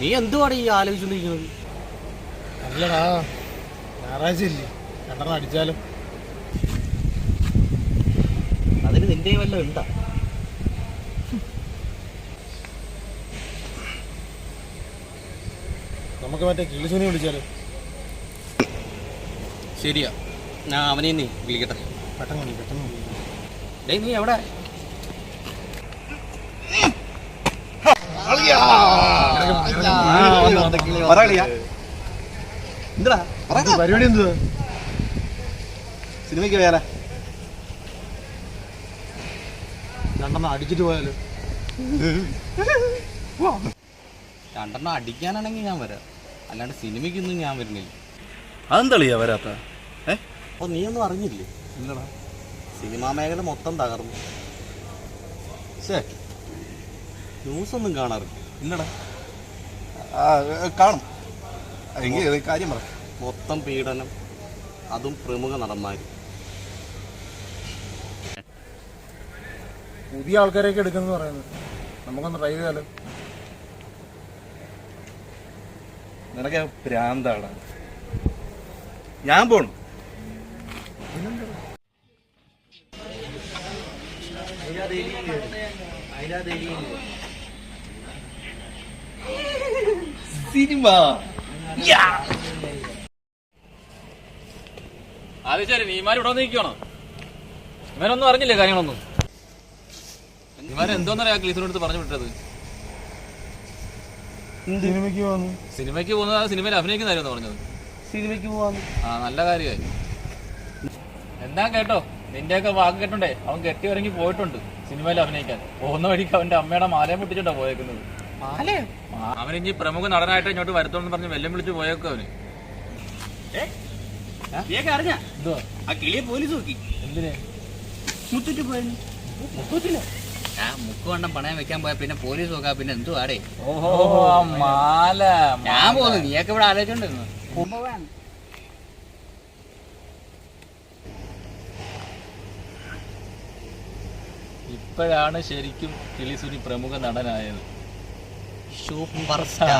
നീ എന്തുവാണ് ഈ ആലോചിച്ചോണ്ടിരിക്കുന്നത് അല്ലടാ ഞായറാഴ്ച ഇല്ലേ? രണ്ടെണ്ണം അടിച്ചാലും. അതിന് നിന്റെ വല്ല ഉണ്ടാ? നമുക്ക് മറ്റേ കിളിസുനി വിളിച്ചാലും? ശരിയാ. ഞാൻ അവനെ നീ വിളിക്കട്ടെ. പെട്ടെന്ന് വിളി, പെട്ടെന്ന് വിളി. ഡേയ് നീ എവിടെ? എന്താ പരിപാടി സിനിമയ്ക്ക് വേറെ രണ്ടെണ്ണം അടിച്ചിട്ട് പോയാലോ? രണ്ടെണ്ണം അടിക്കാനാണെങ്കിൽ ഞാൻ വരാം. അല്ലാണ്ട് സിനിമയ്ക്കൊന്നും ഞാൻ വരുന്നില്ല. അതെന്തളിയാ വരാത്ത? ഏ? നീ ഒന്നും അറിഞ്ഞില്ലേ? എന്താടാ? സിനിമാ മേഖല മൊത്തം തകർന്നു. ശേ ന്യൂസ് ഒന്നും കാണാറില്ല. ഇല്ലടാ. കാണും. എങ്കിൽ കാര്യം പറ. മൊത്തം പീഡനം അതും പ്രമുഖ നടന്മാർ പുതിയ ആൾക്കാരെയൊക്കെ എടുക്കുന്നത് പറയുന്നത്. നമുക്കൊന്ന് ട്രൈ ചെയ്താലോ? നിനക്ക് പ്രാന്താണ്. ഞാൻ പോണു. സിനിമ. അത് ശരി നീമാർ ഇവിടെ നിൽക്കണോ ഇവനൊന്നും അറിഞ്ഞില്ലേ കാര്യങ്ങളൊന്നും? ഇവൻ എന്തോന്നറിയാ ക്ലീസിനടുത്ത് പറഞ്ഞു വിട്ടത്? സിനിമയ്ക്ക് പോകുന്നു സിനിമയ്ക്ക് പോകുന്നത് സിനിമയിൽ അഭിനയിക്കുന്നതായിരുന്നു പറഞ്ഞത്. സിനിമയ്ക്ക് പോവാന്ന്. ആ നല്ല കാര്യമായി. എന്താ കേട്ടോ? നിന്റെയൊക്കെ വാക്ക് കേട്ടോണ്ടേ അവൻ കെട്ടി ഇറങ്ങി പോയിട്ടുണ്ട് സിനിമയിൽ അഭിനയിക്കാൻ. പോകുന്ന വഴിക്ക് അവന്റെ അമ്മയുടെ മാലയെ പൊട്ടിച്ചിട്ടാ പോയേക്കുന്നത്. അവൻ ഇനി പ്രമുഖ നടനായിട്ട് ഇങ്ങോട്ട് വരുത്തോന്ന് പറഞ്ഞ് വെല്ലം വിളിച്ച് പോയേക്കോ അവന്. അറിഞ്ഞ? ആ കിളിയെ പോലീസ് നോക്കി. എന്തിന്? ആ മുക്ക് വണ്ണം പണയം വെക്കാൻ പോയാ പിന്നെ പോലീസ് നോക്കാ പിന്നെ എന്തുവാടേ ഓഹോ ആ മാല ഞാൻ പോകുന്നു നീയൊക്കെ ഇവിടെ ആലോചിച്ചോണ്ടിരുന്നു. ഇപ്പോഴാണ് ശരിക്കും കിളിസുരി പ്രമുഖ നടനായത്. സൂപ്പർ ആ